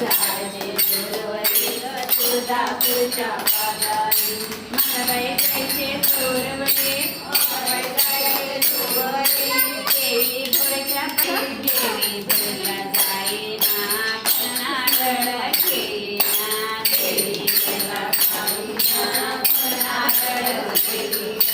जायचे दूरवरी ग तुळजापूरच्या पाजारी मनबाई जायचे दूरवरी मनबाई जायचे दूरवरी देवी भोरच्या पायी देवी भोरला जाईना कन्नागड खेळीना देवी भोरला जाईना कन्नागड खेळीना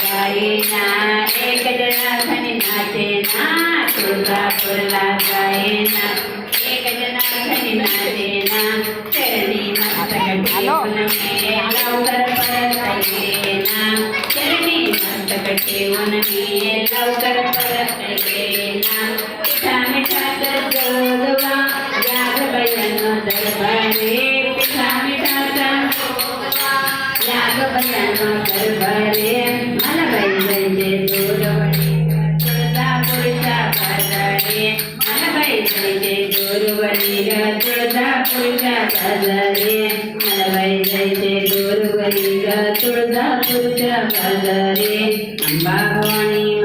जाईना एक जनार्दनी नाचेना तुळजापूरला जाईना. मस्तक ठेवून मी लवकर परत येईना पिठा मिठाचा जोगवा यागबयानो दरबारे पिठा मिठाचा जोगवा दरबारे मला बाई जायचे दूरवडी बाजारे मला बाजारे मला மருதா புற்ற மலரே அம்பாவானி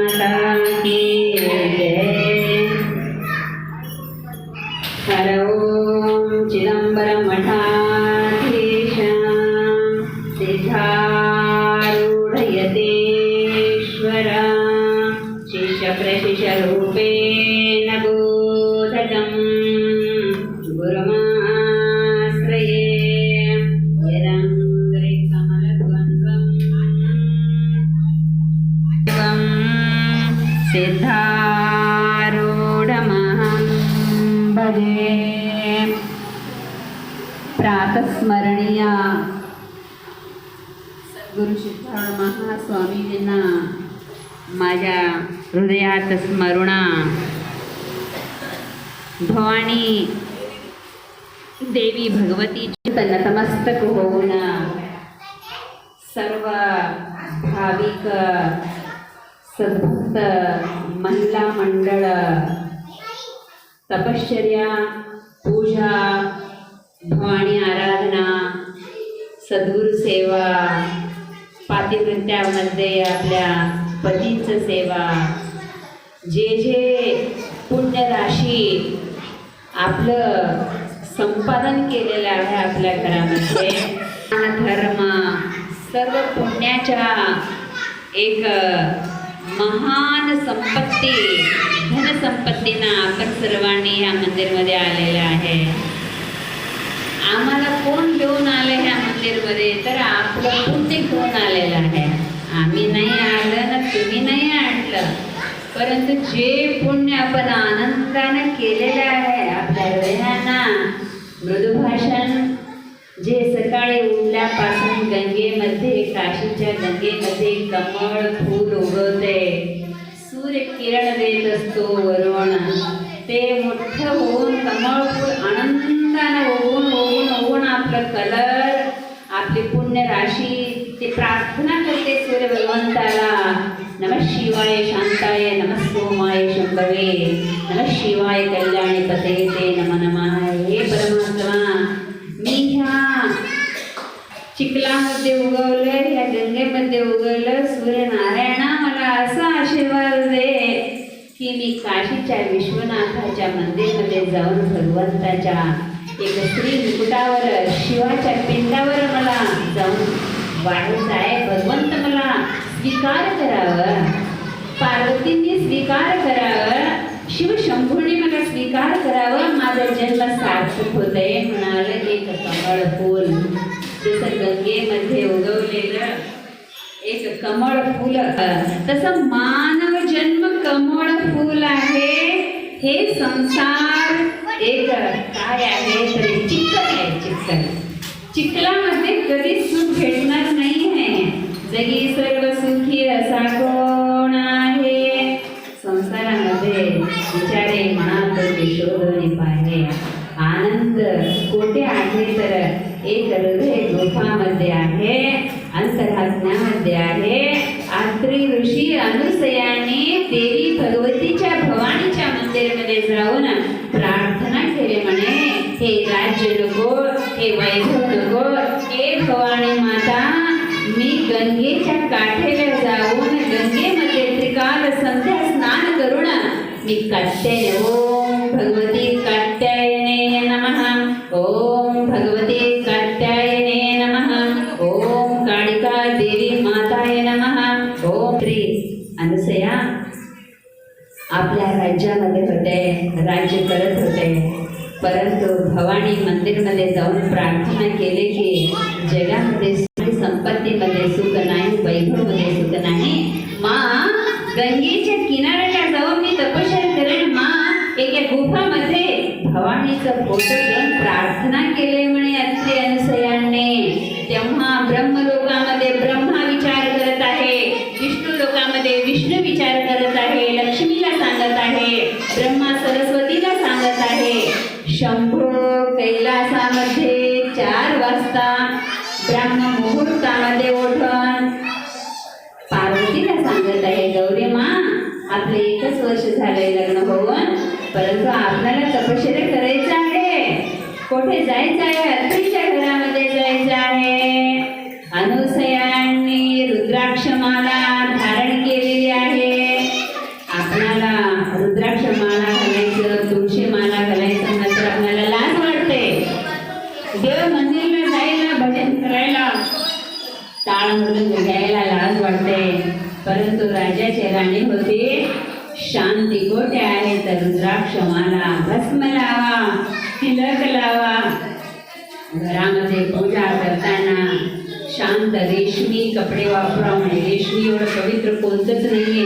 भजे। प्रातस्मरणीया। सद्गुरु सिद्धारूढ महास्वामीजींना माझ्या हृदयात स्मरणा। भवानी देवी भगवती नतमस्तक होऊन सर्व भाविक सद्भक्त महिला मंडळ तपश्चर्या पूजा भवानी आराधना सद्गुरु सेवा पातिवृत्यामध्ये आपल्या पतीचं सेवा. जे जे पुण्य राशी आपलं संपादन केलेलं आहे आपल्या घरामध्ये धर्म सर्व पुण्याच्या एक महान संपत्ती धनसंपत्तींना आपण सर्वांनी या मंदिरमध्ये आलेलं आहे. आम्हाला कोण घेऊन आले ह्या मंदिरमध्ये? तर आपलं पुण्य घेऊन आलेलं आहे. आम्ही नाही आलं ना तुम्ही नाही आणलं. परंतु जे पुण्य आपण आनंदाने केलेलं आहे गंगेमध्ये काशीच्या गंगेमध्ये कमळ फूल उगवते. सूर्य किरण देत असतो वरुण. ते मोठं होऊन कमळ फूल आनंदाने ओघून ओघून ओघून आपलं कलर आपली पुण्य राशी ते प्रार्थना करते सूर्य भगवंताला नम शिवाय शांताय नम सोमाय शंभवे. नम शिवाय कल्याणी पते ते नम नमः. हे परमा मी ह्या चिखलामध्ये उगवलं या गंगेमध्ये उगवलं सूर्यनारायणा मला असा आशीर्वाद दे की मी काशीच्या विश्वनाथाच्या मंदिरमध्ये जाऊन भगवंताच्या एक स्त्री मुकुटावर शिवाच्या पिंडावर मला जाऊन वाढत आहे भगवंत मला स्वीकार करावं. पार्वतींनी स्वीकार करावं. शिवशंभूने मला स्वीकार करावं. माझा जन्म सार्थक होतंय म्हणाल एक कमळ फूल. जसं गंगेमध्ये एक कमळ फूल. तसं मानव जन्म कमळ फूल आहे. हे संसार एक काय आहे चिकन आहे कधी सुख भेटणार नाही आहे जगी सर्व सुखी असा अनुसयाने देवी भगवतीच्या भवानीच्या मंदिरामध्ये जाऊन प्रार्थना केली म्हणे हे राज्य नको हे वैभव नको हे भवानी माता मी गंगेच्या काठेला जाऊन गंगेमध्ये त्रिकाल संध्या स्नान करून मी कट्टे ओम भगवती भवानी मंदिरमध्ये जाऊन प्रार्थना केली की जगामध्ये संपत्तीमध्ये सुख नाही वैभवमध्ये सुख नाही. मा गंगेच्या किनाऱ्याला जाऊन मी तपश्चर्या करेन. मा एका गुफामध्ये भवानीचं फोटो घेऊन प्रार्थना केले म्हणे. कैलासामध्ये चार वाजता ब्राह्म मुहूर्तामध्ये ओढण. पार्वतीला सांगत आहे गौरी मा आपले एकच वर्ष झालंय लग्न होऊन परंतु आपल्याला तपश्चर्या करायचं आहे. कुठे जायचं आहे? अत्रीच्या घरामध्ये जायचं आहे. अनुसयांनी रुद्राक्षमाला धारण शांत रेशमी कपडे वापरा म्हणे. रेशमी एवढं पवित्र कोणतंच नाहीये.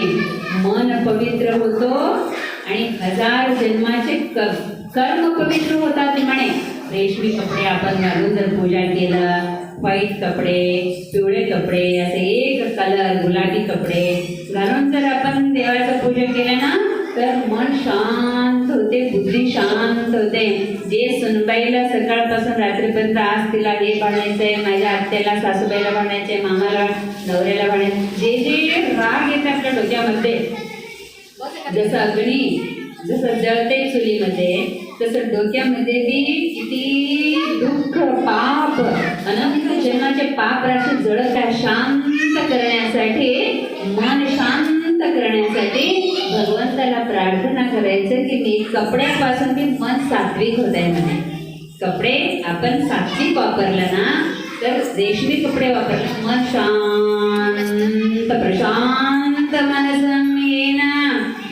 मन पवित्र होतो आणि हजार जन्माचे क कर्म पवित्र होतात म्हणे. रेशमी कपडे आपण घालून जर पूजा केलं व्हाईट कपडे पिवळे कपडे असे एक कलर गुलाबी कपडे घालून जर आपण देवाचं पूजन केलं ना तर मन शांत होते बुद्धी शांत होते. जे सुनबाईला सकाळपासून रात्रीपर्यंत आज तिला हे आहे माझ्या आत्याला सासूबाईला बनायचंय मामाला नवऱ्याला बांधायचं जे जे राग येते आपल्या डोक्यामध्ये जसं अग्नी जसं जळते चुलीमध्ये तसं डोक्यामध्ये बी किती दुःख पाप अनंत जन्माचे पाप राशी जळत आहे. शांत करण्यासाठी मन शांत करण्यासाठी भगवंताला प्रार्थना करायचं की मी कपड्यापासून मी मन सात्विक होत आहे म्हणे. कपडे आपण सात्विक वापरलं ना तर रेशमी कपडे वापरले मन शांत प्रशांत मनसम येन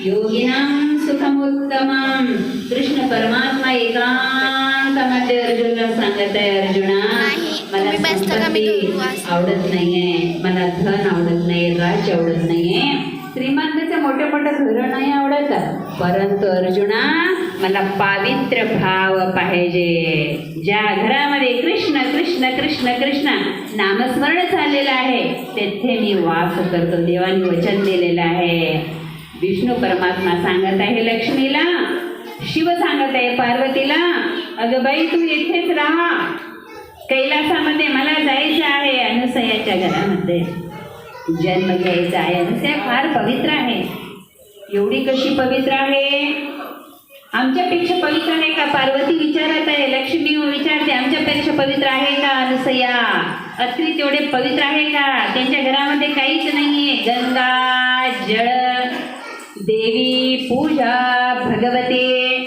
योगिनां सुखमुत्तमं. कृष्ण परमात्मा एकांतामध्ये अर्जुनला सांगत आहे अर्जुना मला. आवडत नाहीये. मला धन आवडत नाही राज्य आवडत नाहीये. श्रीमंताचं मोठे मोठे घरं नाही आवडत. परंतु अर्जुना मला पावित्र भाव पाहिजे. ज्या घरामध्ये कृष्ण कृष्ण कृष्ण कृष्ण नामस्मरण झालेलं आहे तेथे मी वास करतो. देवाने वचन दिलेलं आहे. विष्णू परमात्मा सांगत आहे लक्ष्मीला शिव सांगत आहे पार्वतीला अगं बाई तू इथेच राहा. कैलासामध्ये मला जायचं आहे अनुसयाच्या घरामध्ये. जन्म घ्यायचा आहे. अनुसया फार पवित्र आहे. एवढी कशी पवित्र आहे? आमच्यापेक्षा पवित्र आहे का? पार्वती विचारत आहे. लक्ष्मी विचारते आमच्यापेक्षा पवित्र आहे का अनुसया? अत्री तेवढे पवित्र आहे का? त्यांच्या घरामध्ये काहीच नाहीये. गंगा जळ देवी पूजा भगवते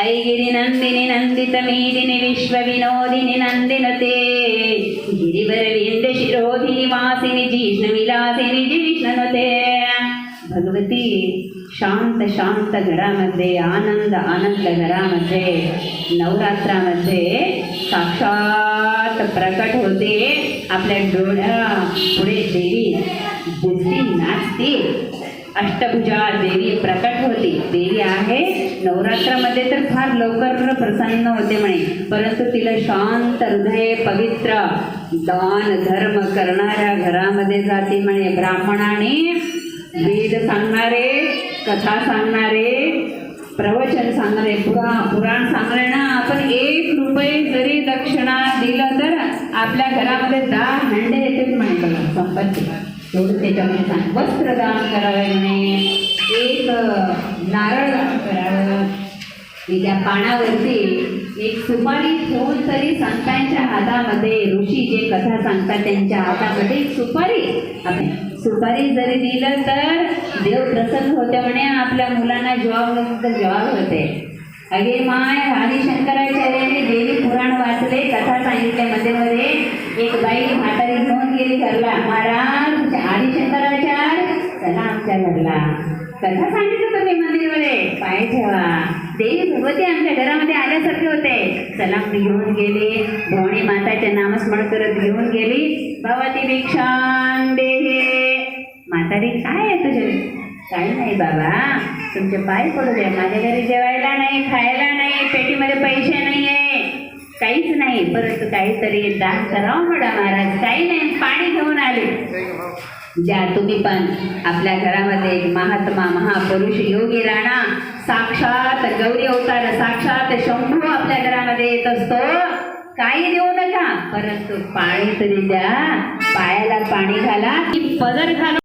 ऐगिरी नंदिनी नंदित मेदिनी विश्वविनोदिनी नंदिनते गिरिवरविंद शिरोधिनी वासिनी जिष्ण विलासिनी जिष्णनते भगवती शांत शांत घरामध्ये आनंद आनंद घरामध्ये नवरात्रामध्ये साक्षात प्रकट होते आपल्या डोळ्या पुढे देवी दिसती नाचते अष्टभुजा देवी प्रकट होती. देवी आहे. नवरात्रामध्ये तर फार लवकर प्रसन्न होते म्हणे. परंतु तिला शांत हृदय पवित्र दान धर्म करणाऱ्या घरामध्ये जाते म्हणे. ब्राह्मणाने वेद सांगणारे कथा सांगणारे प्रवचन सांगणारे पुरा पुराण सांगणारे ना आपण एक रुपये जरी दक्षिणा दिलं तर आपल्या घरामध्ये दहा हंडे येते म्हणे. बघा संपत्ती. त्याच्यामध्ये सांग वस्त्रदान करावे म्हणे एक नारळ दान करावं त्या पानावरती एक सुपारी ठेवून तरी संतांच्या हातामध्ये ऋषी जे कथा सांगतात त्यांच्या हातामध्ये एक सुपारी सुपारी जरी दिलं तर देव प्रसन्न होते म्हणे आपल्या मुलांना जॉब तर जॉब होते. अगे माय आदिशंकराचार्याने देवी पुराण वाचले कथा सांगितल्या मध्ये मध्ये एक बाई म्हातारी घेऊन गेली घरला. महाराज चला आमच्या घरला कथा सांगितलं तुम्ही मंदिरमध्ये? पाय ठेवा. देवी भगवती आमच्या घरामध्ये आल्यासारखे होते. चला मी घेऊन गेले. भवानी माताचे नामस्मरण करत घेऊन गेली. भवती भिक्षांडे म्हातारी काय आहे तुझे? काही नाही बाबा. तुमचे पाय पडू द्या. माझ्या घरी जेवायला नाही खायला नाही पेटीमध्ये पैसे नाही आहे काहीच नाही. परंतु काहीतरी दान करावं म्हणा महाराज. काही नाही. पाणी घेऊन आले. ज्या तुम्ही पण आपल्या घरामध्ये महात्मा महापुरुष योगी राणा साक्षात गौरी अवतार साक्षात शंभू आपल्या घरामध्ये येत असतो काही देऊ नका. परंतु पाणी तरी द्या. पायाला पाणी घाला की पदर घाला